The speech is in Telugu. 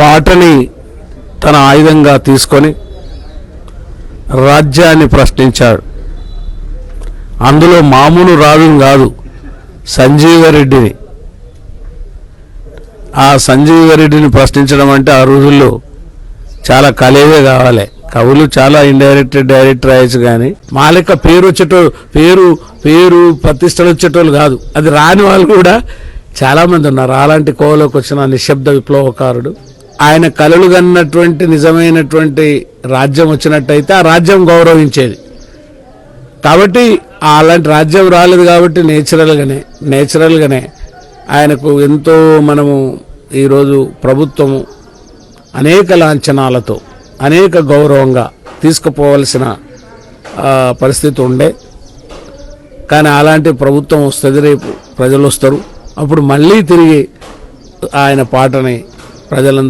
పాటని తన ఆయుధంగా తీసుకొని రాజ్యాన్ని ప్రశ్నించాడు. అందులో మామూలు రాజును కాదు సంజీవరెడ్డిని. ఆ సంజీవరెడ్డిని ప్రశ్నించడం అంటే ఆ రోజుల్లో చాలా కలేవే కావాలి. కవులు చాలా ఇండైరెక్ట్ డైరెక్ట్ రాయొచ్చు కానీ మా లెక్క పేరు వచ్చేటోళ్ళు పేరు పేరు ప్రతిష్టలు వచ్చేటోళ్ళు కాదు. అది రాని వాళ్ళు కూడా చాలామంది ఉన్నారు. అలాంటి కోవలోకి వచ్చిన నిశ్శబ్ద విప్లవకారుడు ఆయన కలలు కన్నటువంటి నిజమైనటువంటి రాజ్యం వచ్చినట్టయితే ఆ రాజ్యం గౌరవించేది. కాబట్టి అలాంటి రాజ్యం రాలేదు కాబట్టి నేచురల్గానే నేచురల్గానే ఆయనకు ఎంతో మనము ఈరోజు ప్రభుత్వము అనేక లాంఛనాలతో అనేక గౌరవంగా తీసుకుపోవలసిన పరిస్థితి ఉండే. కానీ అలాంటి ప్రభుత్వం వస్తుంది రేపు ప్రజలు వస్తారు. అప్పుడు మళ్ళీ తిరిగి ఆయన పాటని ప్రజలందరూ